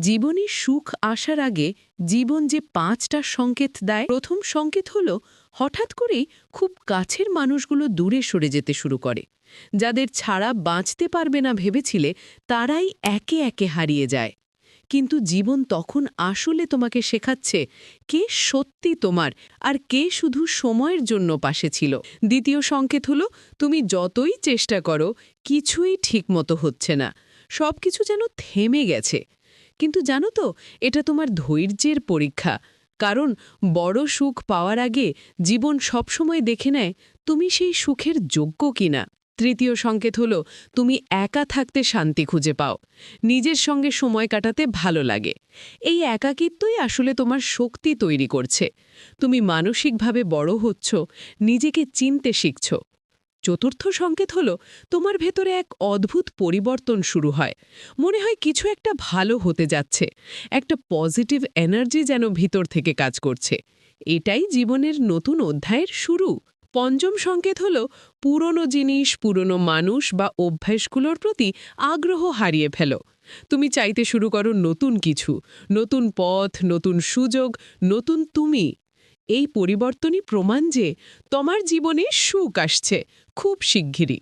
জীবনে সুখ আসার আগে জীবন যে পাঁচটা সংকেত দেয়, প্রথম সংকেত হলো হঠাৎ করেই খুব কাছের মানুষগুলো দূরে সরে যেতে শুরু করে। যাদের ছাড়া বাঁচতে পারবে না ভেবেছিলে, তারাই একে একে হারিয়ে যায়। কিন্তু জীবন তখন আসলে তোমাকে শেখাচ্ছে কে সত্যি তোমার আর কে শুধু সময়ের জন্য পাশে ছিল। দ্বিতীয় সংকেত হলো, তুমি যতই চেষ্টা করো, কিছুই ঠিকমতো হচ্ছে না। সব কিছু যেন থেমে গেছে। কিন্তু জানো তো, এটা তোমার ধৈর্যের পরীক্ষা। কারণ বড় সুখ পাওয়ার আগে জীবন সবসময় দেখে নেয় তুমি সেই সুখের যোগ্য কিনা। তৃতীয় সংকেত হলো, তুমি একা থাকতে শান্তি খুঁজে পাও। নিজের সঙ্গে সময় কাটাতে ভালো লাগে। এই একাকিত্বই আসলে তোমার শক্তি তৈরি করছে। তুমি মানসিকভাবে বড় হচ্ছ, নিজেকে চিনতে শিখছ। চতুর্থ সংকেত হলো, তোমার ভেতরে এক অদ্ভুত পরিবর্তন শুরু হয়। মনে হয় কিছু একটা ভালো হতে যাচ্ছে। একটা পজিটিভ এনার্জি যেন ভিতর থেকে কাজ করছে। এটাই জীবনের নতুন অধ্যায়ের শুরু। পঞ্চম সংকেত হল, পুরনো জিনিস, পুরনো মানুষ বা অভ্যাসগুলোর প্রতি আগ্রহ হারিয়ে ফেলো। তুমি চাইতে শুরু করো নতুন কিছু। নতুন পথ, নতুন সুযোগ, নতুন তুমি। এই পরিবর্তনই প্রমাণ যে তোমার জীবনে সুখ আসছে খুব শিগগিরই।